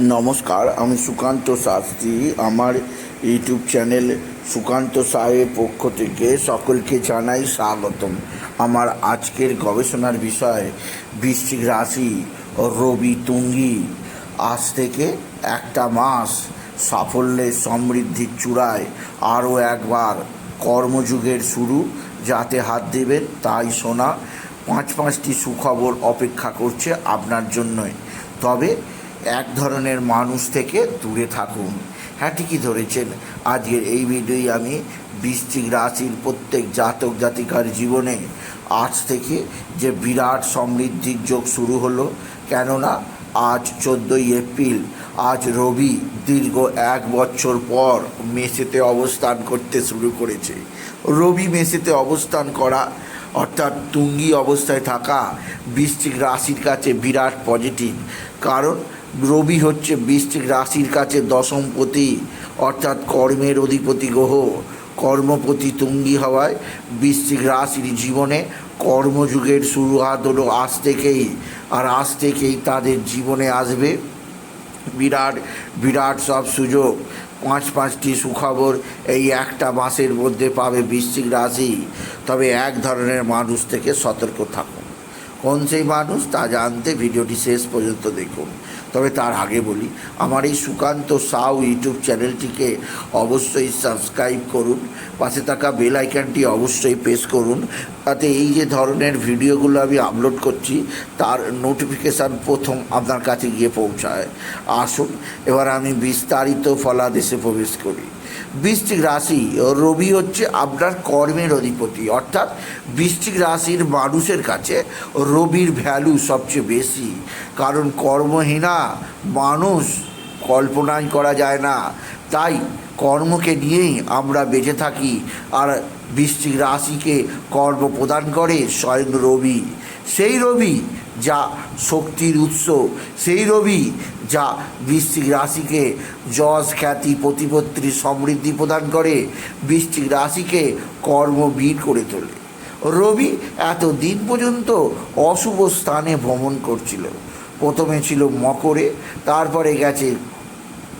নমস্কার, আমি সুকান্ত শাস্ত্রী। আমার ইউটিউব চ্যানেল সুকান্ত সাহের পক্ষ থেকে সকলকে জানাই স্বাগতম। আমার আজকের গবেষণার বিষয়, বৃশ্চিক রাশি, রবি, তুঙ্গি। আজ থেকে একটা মাস সাফল্যের সমৃদ্ধির চূড়ায় আরও একবার কর্মযুগের শুরু, যাতে হাত দেবেন তাই শোনা পাঁচ পাঁচটি সুখবর অপেক্ষা করছে আপনার জন্যই। তবে এক ধরনের মানুষ থেকে দূরে থাকুন। হ্যাঁ ঠিকই ধরেছেন। আজকের এই ভিডিওই আমি বৃশ্চিক রাশির প্রত্যেক জাতক জাতিকার জীবনে আজ থেকে যে বিরাট সমৃদ্ধির যোগ শুরু হলো, কেননা আজ চোদ্দোই এপ্রিল, আজ রবি দীর্ঘ এক বছর পর মেসেতে অবস্থান করতে শুরু করেছে। রবি মেসেতে অবস্থান করা, অর্থাৎ তুঙ্গি অবস্থায় থাকা বৃশ্চিক রাশির কাছে বিরাট পজিটিভ কারণ রবি হচ্ছে বৃশ্চিক রাশির কাছে দশমপতি অর্থাৎ কর্মের অধিপতি গ্রহ। কর্মপতি তুঙ্গি হওয়ায় বৃশ্চিক রাশির জীবনে কর্মযুগের শুরুয়াত হলো আজ থেকেই, আর আজ থেকেই তাদের জীবনে আসবে বিরাট বিরাট সব সুযোগ। পাঁচ পাঁচটি সুখবর এই একটা মাসের মধ্যে পাবে বৃশ্চিক রাশি। তবে এক ধরনের মানুষ থেকে সতর্ক থাকুন। কোন সেই মানুষ তা জানতে ভিডিওটি শেষ পর্যন্ত দেখুন। তবে তার আগে বলি, আমার এই সুকান্ত সাউ ইউটিউব চ্যানেলটিকে অবশ্যই সাবস্ক্রাইব করুন, পাশে থাকা বেল আইকনটি অবশ্যই প্রেস করুন, তাতে এই যে ধরনের ভিডিওগুলো আমি আপলোড করছি, তার নোটিফিকেশান প্রথম আপনার কাছে গিয়ে পৌঁছায়। আসুন, এবার আমি বিস্তারিত ফলাদেশে প্রবেশ করি। বৃশ্চিক রাশি, রবি হচ্ছে আপনার কর্মের অধিপতি, অর্থাৎ বৃশ্চিক রাশির মানুষের কাছে রবির ভ্যালু সবচেয়ে বেশি। কারণ কর্মহীনা মানুষ কল্পনাই করা যায় না। তাই কর্মকে নিয়েই আমরা বেঁচে থাকি। আর বৃশ্চিক রাশিকে কর্ম প্রদান করে স্বয়ং রবি। সেই রবি যা শক্তির উৎস, সেই রবি যা বৃশ্চিক রাশিকে যশ, খ্যাতি, প্রতিপত্তি, সমৃদ্ধি প্রদান করে। বৃশ্চিক রাশিকে কর্মবীর করে তোলে। রবি এত দিন পর্যন্ত অশুভ স্থানে ভ্রমণ করছিল। প্রথমে ছিল মকরে, তারপরে গেছে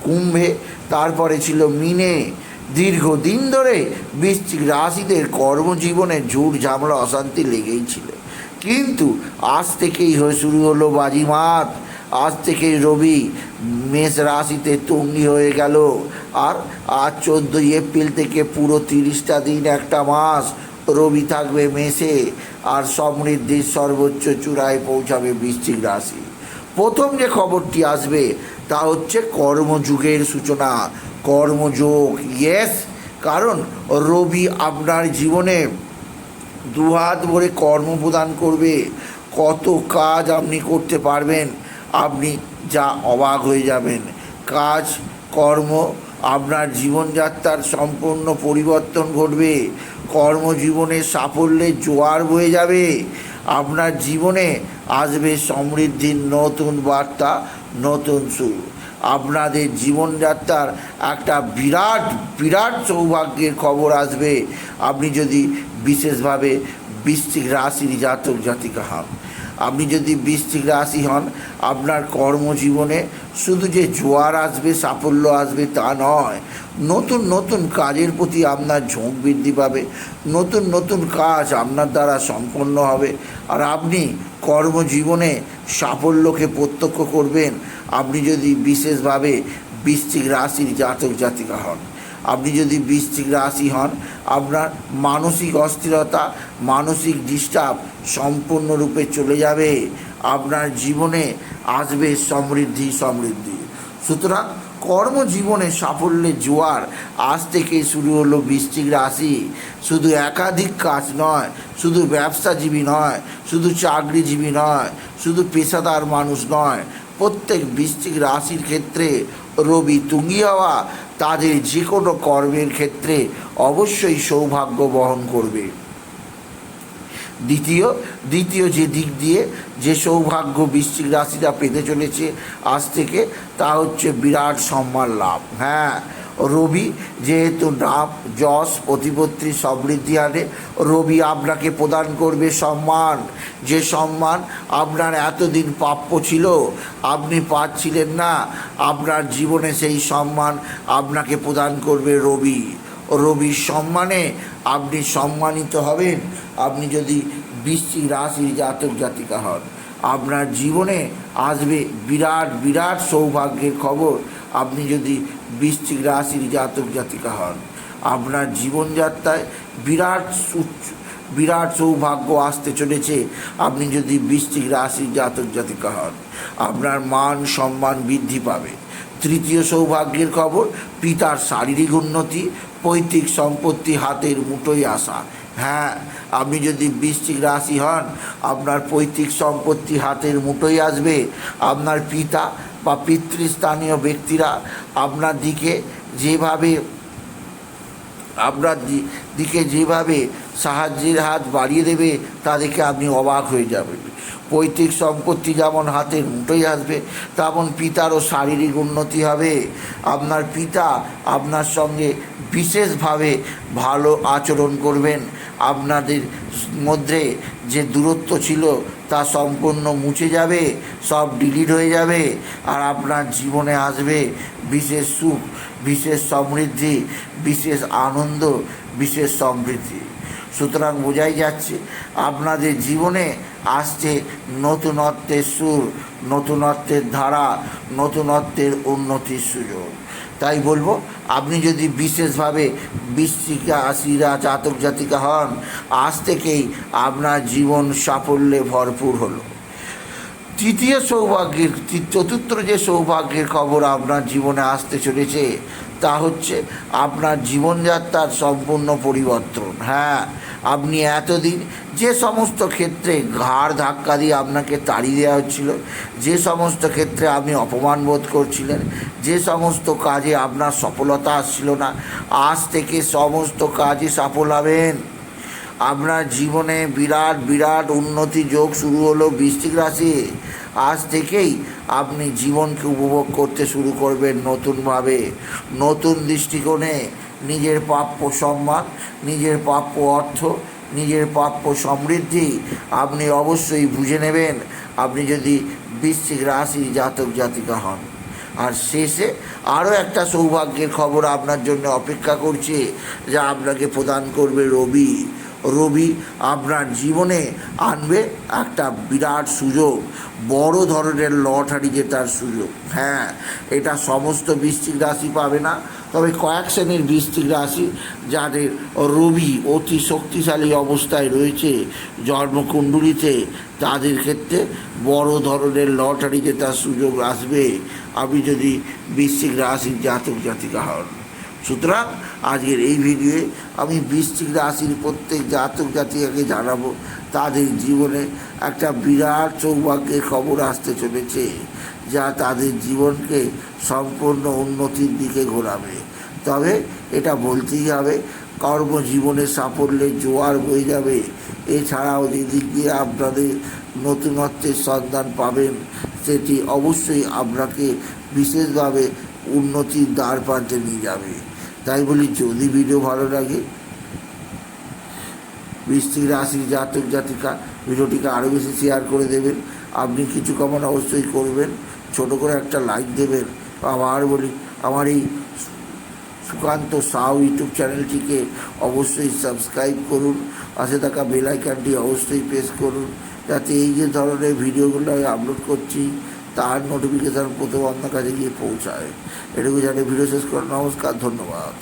কুম্ভে, তারপরে ছিল মিনে। দীর্ঘদিন ধরে বৃশ্চিক রাশিদের কর্মজীবনে ঝুট ঝামেলা, অশান্তি লেগেই ছিল। কিন্তু আজ থেকেই হয়ে শুরু হলো বাজিমাত। আজ থেকেই রবি মেষ রাশিতে তঙ্গি হয়ে গেল। আর আজ চোদ্দোই এপ্রিল থেকে পুরো তিরিশটা দিন একটা মাস রবি থাকবে মেষে। আর সমৃদ্ধির সর্বোচ্চ চূড়ায় পৌঁছাবে বৃশ্চিক রাশি। প্রথম যে খবরটি আসবে তা হচ্ছে কর্মযুগের সূচনা। কর্মযোগ ইয়েস কারণ রবি আপনার জীবনে দুহাত ভরে কর্ম প্রদান করবে। কত কাজ আপনি করতে পারবেন। আপনি যা অবাক হয়ে যাবেন। কাজ, কর্ম, আপনার জীবনযাত্রার সম্পূর্ণ পরিবর্তন ঘটবে। কর্মজীবনে সাফল্যের জোয়ার বয়ে যাবে। আপনার জীবনে আসবে সমৃদ্ধির নতুন বার্তা, নতুন সুর। আপনাদের জীবনযাত্রার একটা বিরাট বিরাট সৌভাগ্যের খবর আসবে। আপনি যদি বিশেষভাবে বৃশ্চিক রাশির জাতক জাতিকা হন আপনি যদি বৃশ্চিক রাশি হন, আপনার কর্মজীবনে শুধু যে জোয়ার আসবে, সাফল্য আসবে তা নয়, নতুন নতুন কাজের প্রতি আপনার ঝোঁক বৃদ্ধি পাবে, নতুন নতুন কাজ আপনার দ্বারা সম্পন্ন হবে। আর আপনি কর্মজীবনে সাফল্যকে প্রত্যক্ষ করবেন, আপনি যদি বিশেষভাবে বৃশ্চিক রাশির জাতক জাতিকা হন। আপনি যদি বৃশ্চিক রাশি হন, আপনার মানসিক অস্থিরতা, মানসিক ডিস্টার্ব সম্পূর্ণরূপে চলে যাবে। আপনার জীবনে আসবে সমৃদ্ধি সমৃদ্ধি। সুতরাং কর্মজীবনে সাফল্যের জোয়ার আজ থেকে শুরু হলো বৃশ্চিক রাশি। শুধু একাধিক কাজ নয়, শুধু ব্যবসাজীবী নয়, শুধু চাকরিজীবী নয়, শুধু পেশাদার মানুষ নয়। প্রত্যেক বৃশ্চিক রাশির ক্ষেত্রে রবি তুঙ্গি হওয়া তাদের যে কোনো কর্মের ক্ষেত্রে অবশ্যই সৌভাগ্য বহন করবে। দ্বিতীয় দ্বিতীয় যে দিক দিয়ে যে সৌভাগ্য বৃশ্চিক রাশিটা পেতে চলেছে আজ থেকে তা হচ্ছে বিরাট সম্মান লাভ। হ্যাঁ রবি, যেহেতু নাম, যশ, প্রতিপত্তি সমৃদ্ধি আনে। রবি আপনাকে প্রদান করবে সম্মান। যে সম্মান আপনার এতদিন প্রাপ্য ছিল, আপনি পাচ্ছিলেন না। আপনার জীবনে সেই সম্মান আপনাকে প্রদান করবে রবি। রবির সম্মানে আপনি সম্মানিত হবেন। আপনি যদি বৃশ্চিক রাশির জাতক জাতিকা হন, আপনার জীবনে আসবে বিরাট বিরাট সৌভাগ্যের খবর। আপনি যদি বৃশ্চিক রাশির জাতক জাতিকা হন, আপনার জীবনযাত্রায় বিরাট বিরাট সৌভাগ্য আসতে চলেছে। আপনি যদি বৃশ্চিক রাশির জাতক জাতিকা হন, আপনার মান সম্মান বৃদ্ধি পাবে। তৃতীয় সৌভাগ্যের খবর, পিতার শারীরিক উন্নতি, পৈতৃক সম্পত্তি হাতের মুঠোয় আসা। হ্যাঁ আপনি যদি বৃশ্চিক রাশি হন, আপনার পৈতৃক সম্পত্তি হাতের মুঠোয় আসবে। আপনার পিতা বা পিতৃস্থানীয় ব্যক্তিরা আপনার দিকে যেভাবে, আপনার দিকে যেভাবে সাহায্যের হাত বাড়িয়ে দেবে তা দেখে আপনি অবাক হয়ে যাবেন। পৈতৃক সম্পত্তি যেমন হাতের মুঠোয় আসবে, তেমন পিতারও শারীরিক উন্নতি হবে। আপনার পিতা আপনার সঙ্গে বিশেষভাবে ভালো আচরণ করবেন। আপনাদের মধ্যে যে দূরত্ব ছিল তা সম্পূর্ণ মুছে যাবে, সব ডিলিট হয়ে যাবে আর আপনার জীবনে আসবে বিশেষ সুখ, বিশেষ সমৃদ্ধি, বিশেষ আনন্দ, বিশেষ সমৃদ্ধি। সুতরাং বোঝাই যাচ্ছে, আপনাদের জীবনে আসছে নতুনত্বের সুর, নতুনত্বের ধারা, নতুনত্বের উন্নতির সুযোগ। তাই বলব, আপনি যদি বিশেষভাবে বৃশ্চিকা আশিরা জাতক, জাতিকা হন, আজ থেকেই আপনার জীবন সাফল্যে ভরপুর হলো। তৃতীয় সৌভাগ্যের, চতুর্থ যে সৌভাগ্যের খবর আপনার জীবনে আসতে চলেছে, তা হচ্ছে আপনার জীবনযাত্রার সম্পূর্ণ পরিবর্তন। হ্যাঁ আপনি এতদিন যে সমস্ত ক্ষেত্রে ঘাড় ধাক্কা দিয়ে আপনাকে তাড়িয়ে দেওয়া হচ্ছিল, যে সমস্ত ক্ষেত্রে আপনি অপমান বোধ করছিলেন, যে সমস্ত কাজে আপনার সফলতা আসছিল না, আজ থেকে সমস্ত কাজে সফল হবেন। আপনার জীবনে বিরাট বিরাট উন্নতি যোগ শুরু হলো বৃশ্চিক রাশি। আজ থেকেই আপনি জীবনকে উপভোগ করতে শুরু করবেন নতুনভাবে, নতুন দৃষ্টিকোণে। নিজের প্রাপ্য সম্মান, নিজের প্রাপ্য অর্থ, নিজের প্রাপ্য সমৃদ্ধি আপনি অবশ্যই বুঝে নেবেন। আপনি যদি বৃশ্চিক রাশি জাতক জাতিকা হন। আর শেষে আরও একটা সৌভাগ্যের খবর আপনার জন্য অপেক্ষা করছে, যা আপনাকে প্রদান করবে রবি। রবি আপনার জীবনে আনবে একটা বিরাট সুযোগ, বড় ধরনের লটারি জেতার সুযোগ। হ্যাঁ এটা সমস্ত বৃশ্চিক রাশি পাবে না। তবে কয়েক শ্রেণির বৃষ্টিক রাশি যাদের রবি অতি শক্তিশালী অবস্থায় রয়েছে জন্মকুণ্ডলিতে, তাদের ক্ষেত্রে বড় ধরনের লটারি জেতার সুযোগ আসবে। আপনি যদি বৃশ্চিক রাশির জাতক জাতিকা হন। সুতরাং আজকের এই ভিডিওয়ে আমি বৃশ্চিক রাশির প্রত্যেক জাতক জাতিকাকে জানাব তাদের জীবনে একটা বিরাট সৌভাগ্যের খবর আসতে চলেছে, যা তাদের জীবনকে সম্পূর্ণ উন্নতির দিকে ঘোরাবে। তবে এটা বলতেই হবে, কর্মজীবনে সাফল্যের জোয়ার বয়ে যাবে। এছাড়াও যেদিক দিয়ে আপনাদের নতুনত্বের সন্ধান পাবেন, সেটি অবশ্যই আপনাকে বিশেষভাবে উন্নতির দ্বার প্রান্তে নিয়ে যাবে। তাই বলি যদি ভিডিও ভালো লাগে বৃষ্টিক রাশির জাতক জাতিকা, ভিডিওটিকে আরও বেশি শেয়ার করে দেবেন। আপনি কিছু কমন অবশ্যই করবেন। ছোট করে একটা লাইক দেবেন। আবার বলি, আমার এই সুকান্ত সাউ ইউটিউব চ্যানেলটিকে অবশ্যই সাবস্ক্রাইব করুন। পাশে থাকা বেল আইকনটি অবশ্যই প্রেস করুন। যাতে এই যে ধরনের ভিডিওগুলো আমি আপলোড করছি তার নোটিফিকেশান প্রথম আপনার কাছে গিয়ে পৌঁছায়। এটুকু জানিয়ে ভিডিও শেষ করুন নমস্কার ধন্যবাদ।